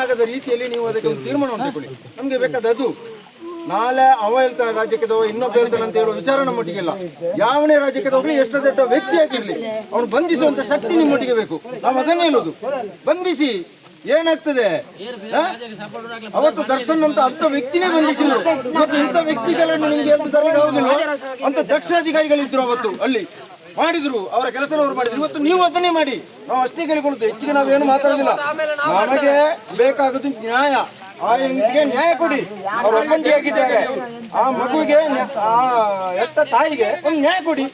ಆಗದ ರೀತಿಯಲ್ಲಿ ನೀವು ಅದಕ್ಕೆ ಒಂದು ತೀರ್ಮಾನವನ್ನು ತಗೊಳ್ಳಿ ನಮ್ಗೆ ಅದು. ನಾಳೆ ಅವ ಹೇಳ್ತಾನೆ ರಾಜ್ಯಕ್ಕೆ ಇನ್ನೊಬ್ಬ ಹೇಳ್ತಾನೆ ಅಂತ ಹೇಳುವ ವಿಚಾರ ನಮ್ಮೊಟ್ಟಿಗೆ ಇಲ್ಲ. ಯಾವನೇ ರಾಜ್ಯಕ್ಕೆ ಹೋಗ್ಲಿ ಎಷ್ಟು ದೊಡ್ಡ ವ್ಯಕ್ತಿ ಆಗಿರ್ಲಿ ಅವನು ಬಂಧಿಸುವಂತ ಶಕ್ತಿ ನಿಮ್ಮೊಟ್ಟಿಗೆ ಬೇಕು. ನಾವು ಅದನ್ನೇ ಹೇಳೋದು. ಬಂಧಿಸಿ, ಏನಾಗ್ತದೆ? ಅವತ್ತು ದರ್ಶನ್ ಅಂತ ಅಂತ ವ್ಯಕ್ತಿನೇ ಬಂಧಿಸಿದ್ರು. ಇವತ್ತು ಇಂಥ ವ್ಯಕ್ತಿಗಳನ್ನು ನಿಮ್ಗೆ ಹೇಳ್ತು ಅಂತ ದಕ್ಷ ಅಧಿಕಾರಿಗಳಿದ್ರು ಅವತ್ತು ಅಲ್ಲಿ. ಮಾಡಿದ್ರು, ಅವರ ಕೆಲಸನವರು ಮಾಡಿದ್ರು. ಇವತ್ತು ನೀವು ಅದನ್ನೇ ಮಾಡಿ. ನಾವು ಅಷ್ಟೇ ಕೇಳಿಕೊಳ್ಳುದು, ಹೆಚ್ಚಿಗೆ ನಾವೇನು ಮಾತಾಡೋದಿಲ್ಲ ನಮಗೆ ಬೇಕಾಗುದು ನ್ಯಾಯ. ಆ ಹೆಂಗಸಿಗೆ ನ್ಯಾಯ ಕೊಡಿ. ಅವ್ರು ಒಬ್ಬಂಟಿಯಾಗಿದ್ದಾರೆ ಆ ಮಗುವಿಗೆ, ಆ ಎತ್ತ ತಾಯಿಗೆ ಒಂದು ನ್ಯಾಯ ಕೊಡಿ.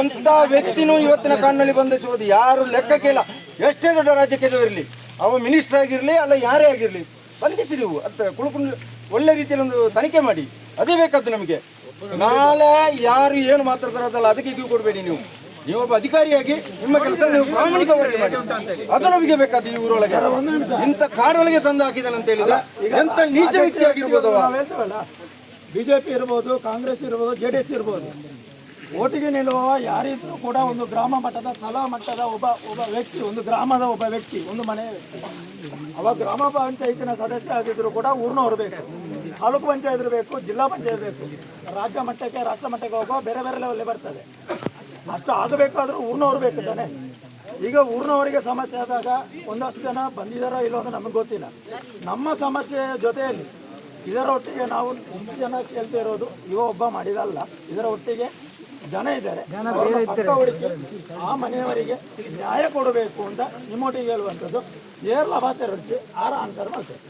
ಎಂತ ವ್ಯಕ್ತಿನೂ ಇವತ್ತಿನ ಕಾಡಿನಲ್ಲಿ ಬಂಧಿಸುವುದು ಯಾರು ಲೆಕ್ಕಕ್ಕೆ ಇಲ್ಲ ಎಷ್ಟೇ ದೊಡ್ಡ ರಾಜ್ಯಕ್ಕೆ ಇರಲಿ. ಅವ ಮಿನಿಸ್ಟರ್ ಆಗಿರಲಿ, ಅಲ್ಲ ಯಾರೇ ಆಗಿರಲಿ. ಬಂಧಿಸಿ ನೀವು. ಅತ್ತ ಕುಳ್ಕೊಂಡು ಒಳ್ಳೆ ರೀತಿಯಲ್ಲಿ ಒಂದು ತನಿಖೆ ಮಾಡಿ. ಅದೇ ಬೇಕಾದ್ದು ನಮಗೆ. ನಾಳೆ ಯಾರು ಏನು ಮಾತಾಡ್ತಾರದಲ್ಲ ಅದಕ್ಕೆ ಇದು ಕೊಡಬೇಡಿ ನೀವು. ನೀವು ಒಬ್ಬ ಅಧಿಕಾರಿಯಾಗಿ ನಿಮ್ಮ ಕೆಲಸ ನೀವು ಪ್ರಾಮಾಣಿಕವಾಗಿ ಮಾಡಿ. ಅದು ನಮಗೆ ಬೇಕಾದ ಈ ಊರೊಳಗೆ. ಇಂಥ ಕಾಡೊಳಗೆ ತಂದು ಹಾಕಿದಾನೆ ಅಂತ ಹೇಳಿದ್ರೆ ಎಂತ ನೀಚ ವ್ಯಕ್ತಿ ಆಗಿರ್ಬೋದು ಬಿಜೆಪಿ ಇರ್ಬೋದು, ಕಾಂಗ್ರೆಸ್ ಇರ್ಬೋದು, ಜೆ ಡಿ ಎಸ್ ಇರ್ಬೋದು. ಓಟಿಗೆ ನಿಲ್ಲುವ ಯಾರಿದ್ರು ಕೂಡ ಒಂದು ಗ್ರಾಮ ಮಟ್ಟದ, ತಲಾ ಮಟ್ಟದ ಒಬ್ಬ ಒಬ್ಬ ವ್ಯಕ್ತಿ, ಒಂದು ಗ್ರಾಮದ ಒಬ್ಬ ವ್ಯಕ್ತಿ, ಒಂದು ಮನೆಯ ವ್ಯಕ್ತಿ. ಅವ ಗ್ರಾಮ ಪಂಚಾಯತಿನ ಸದಸ್ಯ ಆಗಿದ್ರು ಕೂಡ ಊರ್ನವ್ರು ಬೇಕು. ತಾಲೂಕು ಪಂಚಾಯತ್ ಇರಬೇಕು ಜಿಲ್ಲಾ ಪಂಚಾಯತ್ ಬೇಕು ರಾಜ್ಯ ಮಟ್ಟಕ್ಕೆ ರಾಷ್ಟ್ರ ಮಟ್ಟಕ್ಕೆ ಹೋಗುವ ಬೇರೆ ಬೇರೆ ಲೆವೆಲ್ ಬರ್ತದೆ. ಅಷ್ಟು ಆಗಬೇಕಾದ್ರೂ ಊರ್ನವ್ರು ಬೇಕು ತಾನೆ. ಈಗ ಊರಿನವರಿಗೆ ಸಮಸ್ಯೆ ಆದಾಗ ಒಂದಷ್ಟು ಜನ ಬಂದಿದ್ದಾರೋ ಇಲ್ಲೋ ಅಂತ ನಮಗೆ ಗೊತ್ತಿಲ್ಲ. ನಮ್ಮ ಸಮಸ್ಯೆ ಜೊತೆಯಲ್ಲಿ ಇದರ ಒಟ್ಟಿಗೆ ನಾವು ಇಷ್ಟು ಜನ ಕೇಳ್ತಾ ಇರೋದು ಇವ ಒಬ್ಬ ಮಾಡಿದಲ್ಲ. ಇದರ ಒಟ್ಟಿಗೆ ಜನ ಇದ್ದಾರೆ. ಹುಡುಕಿ ಆ ಮನೆಯವರಿಗೆ ನ್ಯಾಯ ಕೊಡಬೇಕು ಅಂತ ನಿಮ್ಮೊಟ್ಟಿಗೆ ಹೇಳುವಂಥದ್ದು. ಏರ್ಲ ಬಾತೆ ರೊಚ್ಚಿ ಆರ ಆನ್ಸರ್ ಮಾಡ್ತೇವೆ